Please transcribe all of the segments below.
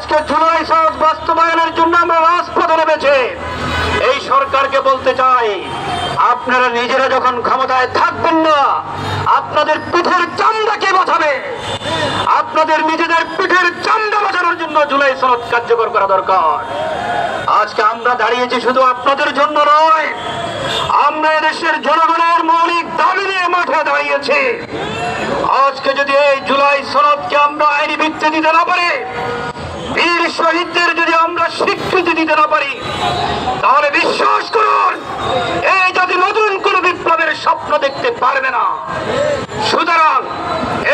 আজকে জুলাই সনদ বাস্তবায়নের জন্য আমরা রাজপথে নেমেছে। এই সরকারকে বলতে চাই, আপনারা নিজেরা যখন ক্ষমতায় থাকবেন না, আপনাদের পিঠের চামড়া কে বাঁচাবে? আপনাদের নিজেদের পিঠের চামড়া বাঁচানোর জন্য জুলাই সনদ কার্যকর করা দরকার। আজকে আমরা দাঁড়িয়েছি শুধু আপনাদের জন্য নয়, আমরা এদেশের জনগণের মৌলিক দাবি নিয়ে মাঠে দাঁড়িয়েছি। আজকে যদি এই জুলাই সনদকে আমরা আইনি ভিত্তি দিতে না পারি বীর শহীদদের যদি আমরা স্বীকৃতি দিতে না পারি, তাহলে বিশ্বাস করুন, এই জাতি নতুন কোন বিপ্লবের স্বপ্ন দেখতে পারবে না। সুতরাং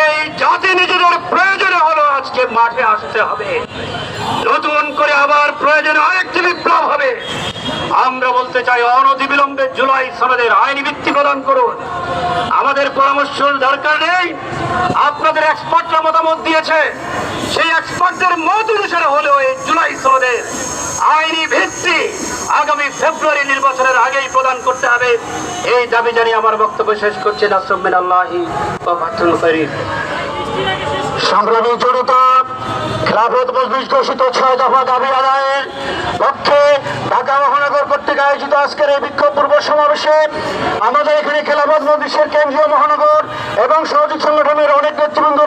এই জাতি নিজেদের প্রয়োজনে হলো আজকে মাঠে আসতে হবে। নতুন করে আবার প্রয়োজনে আরেকটি বিপ্লব হবে। আমরা বলতে চাই, অনতিবিলম্বে জুলাই সনদের আইনি ভিত্তি প্রদান করুন। আমাদের পরামর্শ দরকার নেই। আপনাদের এক্সপার্টরা মতামত দিয়েছে। সেই এক্সপার্টদের মত অনুসারে হলেও এই জুলাই সনদের আইনি ভিত্তি আগামী ফেব্রুয়ারি নির্বাচনের আগেই প্রদান করতে হবে। এই দাবি জানিয়ে আমার বক্তব্য শেষ করছি। নাসরুমিন আল্লাহি সংগ্রামী ঢাকা মহানগর আয়োজিত বিক্ষোভ পূর্ব সমাবেশে আমাদের এখানে খেলাফত মজলিসের কেন্দ্রীয় মহানগর এবং সহযোগী সংগঠনের অনেক নেতৃবৃন্দ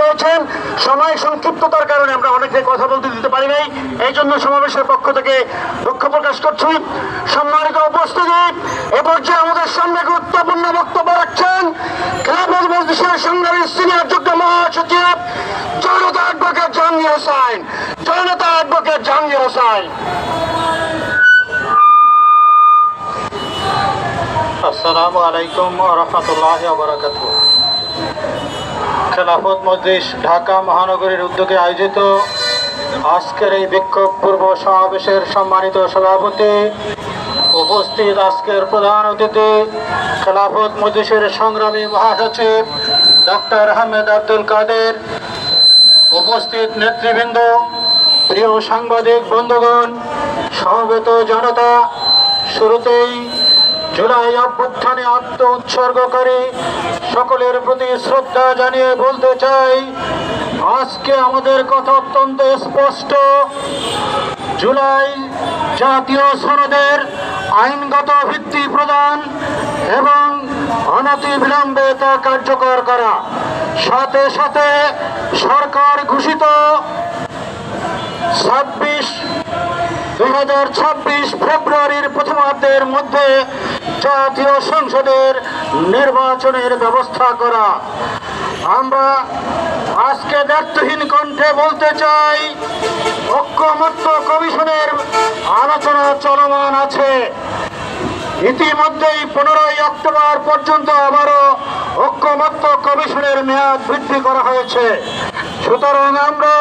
সময় সংক্ষিপ্ততার কারণে আমরা অনেকে কথা বলতে দিতে পারি নাই। এই জন্য সমাবেশের পক্ষ থেকে দুঃখ প্রকাশ করছি। সম্মানিত উপস্থিতি, এ পর্যায়ে আমাদের সামনে গুরুত্বপূর্ণ বক্তব্য রাখছেন খেলাফত মজলিসের সিনিয়র যুগ্ম মহাসচিব জনতা অ্যাডভোকেট জাহাঙ্গীর হোসাইন জনতা অ্যাডভোকেট জাহাঙ্গীর হোসাইন আসসালামু আলাইকুম রহমতুল্লাহ বরাকাত খেলাফত মজলিস ঢাকা মহানগরীর উদ্যোগে আয়োজিত আজকের এই বিক্ষোভ পূর্ব সমাবেশের সম্মানিত সভাপতি উপস্থিত আজকের প্রধান অতিথি, খেলাফত মজলিসের সংগ্রামী মহাসচিব ডক্টর আহমেদ আব্দুল কাদের, উপস্থিত নেতৃবৃন্দ, প্রিয় সাংবাদিক বন্ধুগণ, সমবেত জনতা, শুরুতেই জুলাই অভ্যুত্থানে আত্ম উৎসর্গকারী সকলের প্রতি শ্রদ্ধা জানিয়ে বলতে চাই, আজকে আমাদের কথা অত্যন্ত স্পষ্ট। জুলাই জাতীয় সনদের আইনগত ভিত্তি প্রদান এবং অনতি বিলম্বে তা কার্যকর করা। সাথে সাথে সরকার ঘোষিত ছাব্বিশ, দুই ফেব্রুয়ারির প্রথমার্ধের মধ্যে জাতীয় সংসদের নির্বাচনের ব্যবস্থা করা। আমরা আজকে দায়িত্বহীন কণ্ঠে বলতে চাই, ঐক্যমত্য কমিশনের আলোচনা চলমান আছে। ইতিমধ্যেই পনেরোই অক্টোবর পর্যন্ত আবারও ঐক্যমত্য কমিশনের মেয়াদ বৃদ্ধি করা হয়েছে। সুতরাং আমরা